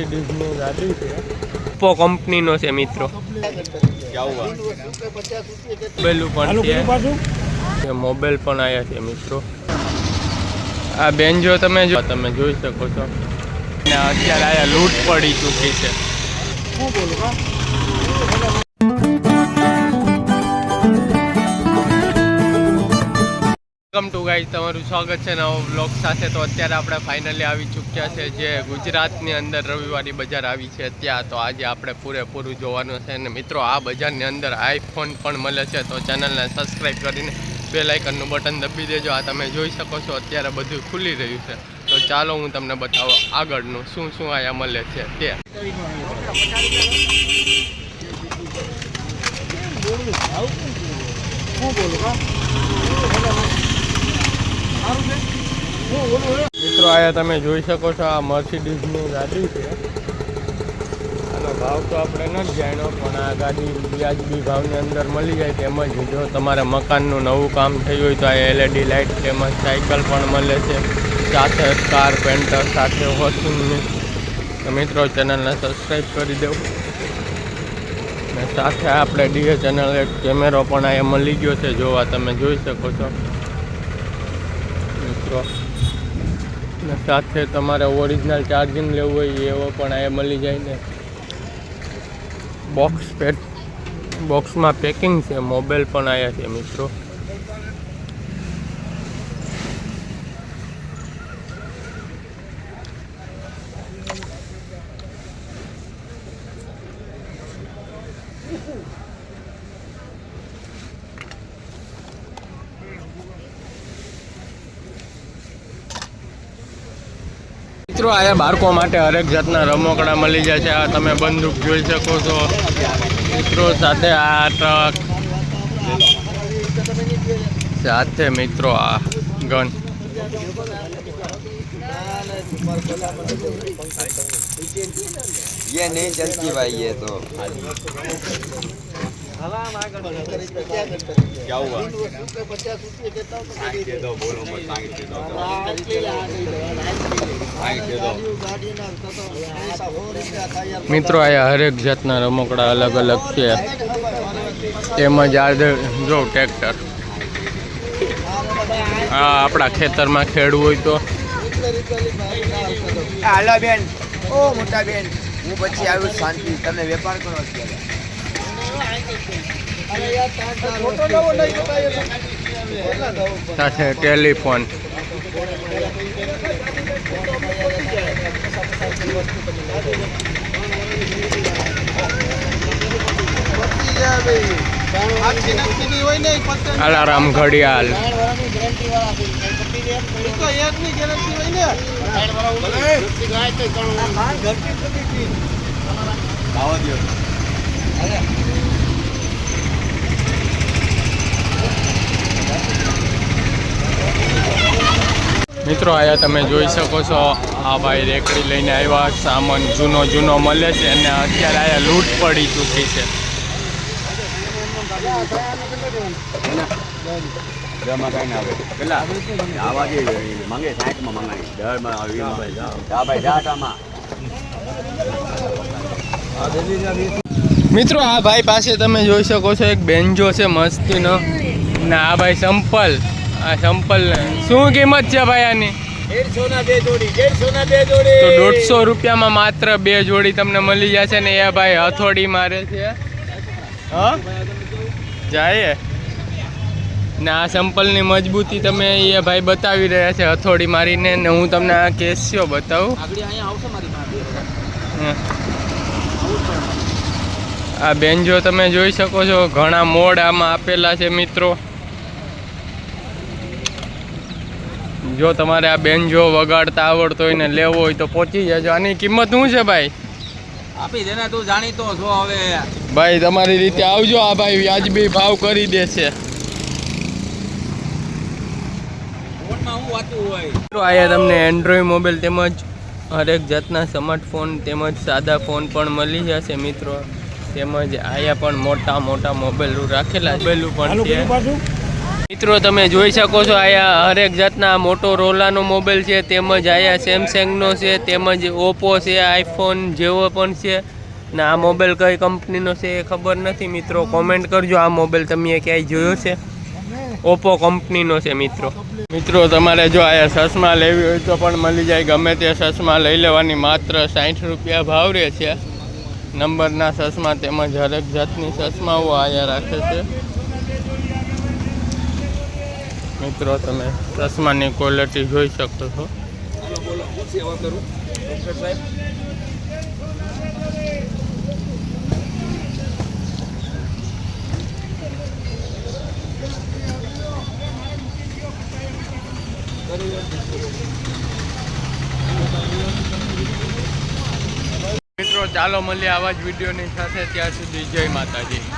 મર્સિડીઝની ગાડી છે. ઓપ્પો કંપનીનો છે મિત્રો. મોબાઈલ પણ છે. મોબાઈલ પણ આવ્યા છે મિત્રો. આ બેન જો તમે જો તમે જોઈ શકો છો. ને અત્યારે આયા લૂંટ પડી ચૂકી છે. વેલકમ ટુ ગાઈઝ, તમારું સ્વાગત છે નવો બ્લોગ સાથે. તો અત્યારે આપણે ફાઇનલી આવી ચૂક્યા છે જે ગુજરાતની અંદર રવિવારી બજાર આવી છે ત્યાં. તો આજે આપણે પૂરેપૂરું જોવાનું છે અને મિત્રો, આ બજારની અંદર આઈફોન પણ મળે છે. તો ચેનલને સબસ્ક્રાઈબ કરીને બે લાઇકનનું બટન દબી દેજો. આ તમે જોઈ શકો છો, અત્યારે બધું ખુલી રહ્યું છે. તો ચાલો હું તમને બતાવો આગળનું શું શું અહીંયા મળે છે તે. મિત્રો, આયા તમે જોઈ શકો છો આ મર્સિડીઝની ગાડી છે. આનો ભાવ તો આપણે નથી જાણ્યો, પણ આ ગાડી વ્યાજબી ભાવની અંદર મળી જાય તેમજ જો તમારે મકાનનું નવું કામ થયું હોય તો આ એલઈડી લાઇટ તેમજ સાયકલ પણ મળે છે. સાથે કાર પેન્ટર સાથે વોશિંગ તો મિત્રો, ચેનલને સબસ્ક્રાઈબ કરી દેવું. અને સાથે આપણે ડીએ ચેનલ એક કેમેરો પણ અહીંયા મળી ગયો છે, જોવા તમે જોઈ શકો છો. મિત્રો ને સાથે તમારે ઓરિજિનલ ચાર્જિંગ લેવું હોય એવો પણ અહીંયા મળી જાય ને. બોક્સ પેક બોક્સમાં પેકિંગ છે મોબાઈલ પણ આવ્યા છે મિત્રો. મિત્રો આયા બાળકો માટે હરેક જાતના રમકડા મળી જાય છે આ તમે બંદૂક જોઈ શકો છો મિત્રો સાથે આ ટ્રક સાથે મિત્રો આ ગન ये नहीं चलती भाई ये तो क्या हुआ दे दो बोलो मत साइड दे दो साइड दे दो મિત્રો આયા હરેક જાતના રમકડા અલગ અલગ છે તેમજ આ જે- જો ટ્રેક્ટર આ આપણા ખેતરમાં ખેડવું હોય તો હાલો બેન ઓ મોટા બેન હું પછી આવ્યું શાંતિ તમે વેપાર કરો અત્યારે સાથે ટેલિફોન. અલારામ ઘડિયાળ. આવો મિત્રો આયા તમે જોઈ શકો છો આ ભાઈ રેકડી લઈને આવ્યા સામાન જૂનો જૂનો મળે છે અને અત્યારે આયા લૂંટ પડી ચૂકી છે. મિત્રો આ ભાઈ પાસે તમે જોઈ શકો છો એક બેન્જો છે મસ્તીનો. ને આ ભાઈ સંપલ. આ સંપલ શું કિંમત છે ભાઈ આની? તો દોઢસો રૂપિયામાં માત્ર બે જોડી તમને મળી જશે ને એ ભાઈ હથોડી મારે છે. હા? જાય ને આ સંપલની મજબૂતી તમે એ ભાઈ બતાવી રહ્યા છે હથોડી મારીને ને હું તમને આ કેસ્યો બતાવું. આ આ બેન્જો તમે જોઈ શકો છો ઘણા મોડ આમાં આપેલા છે મિત્રો. જો તમારે આ બેન્જો વગાડતા આવડતો હોય ને લેવો હોય તો પહોંચી જજો. આની કિંમત શું છે ભાઈ? આપી દેને તું જાણીતો છો હવે. ભાઈ તમારી રીતે આવજો આ ભાઈ વ્યાજબી ભાવ કરી દે છે. ફોનમાં હું વાતું હોય? મિત્રો અહીંયા તમને એન્ડ્રોઈડ મોબાઈલ તેમજ હરેક જાતના સ્માર્ટફોન તેમજ સાદા ફોન પણ મળી જશે મિત્રો. તેમજ આયા પણ મોટા મોટા મોબાઈલ રાખેલા મોબાઈલ પણ છે મિત્રો, તમે જોઈ શકો છો, આયા હરેક જાતના મોટો રોલાનો મોબાઈલ છે, તેમજ આયા સેમસંગનો છે, તેમજ ઓપ્પો છે આઈફોન જેવો પણ છે. ને આ મોબાઈલ કઈ કંપનીનો છે એ ખબર નથી મિત્રો કોમેન્ટ કરજો, આ મોબાઈલ તમે ક્યાંય જોયો છે? ઓપ્પો કંપનીનો છે મિત્રો. મિત્રો, તમારે જો આયા ચશ્મા લેવી હોય તો પણ મળી જાય, ગમે તે ચશ્મા લઈ લેવાની, માત્ર સાઠ રૂપિયા ભાવ રહે છે. નંબરના ચશ્મા તેમજ હરેક જાતની ચશ્માઓ અહીંયા રાખે છે. મિત્રો, તમે ચશ્માની ક્વોલિટી જોઈ શકો છો. મિત્રો, ચાલો મળીએ આવા જ વિડીયોની સાથે. ત્યાં સુધી જય માતાજી.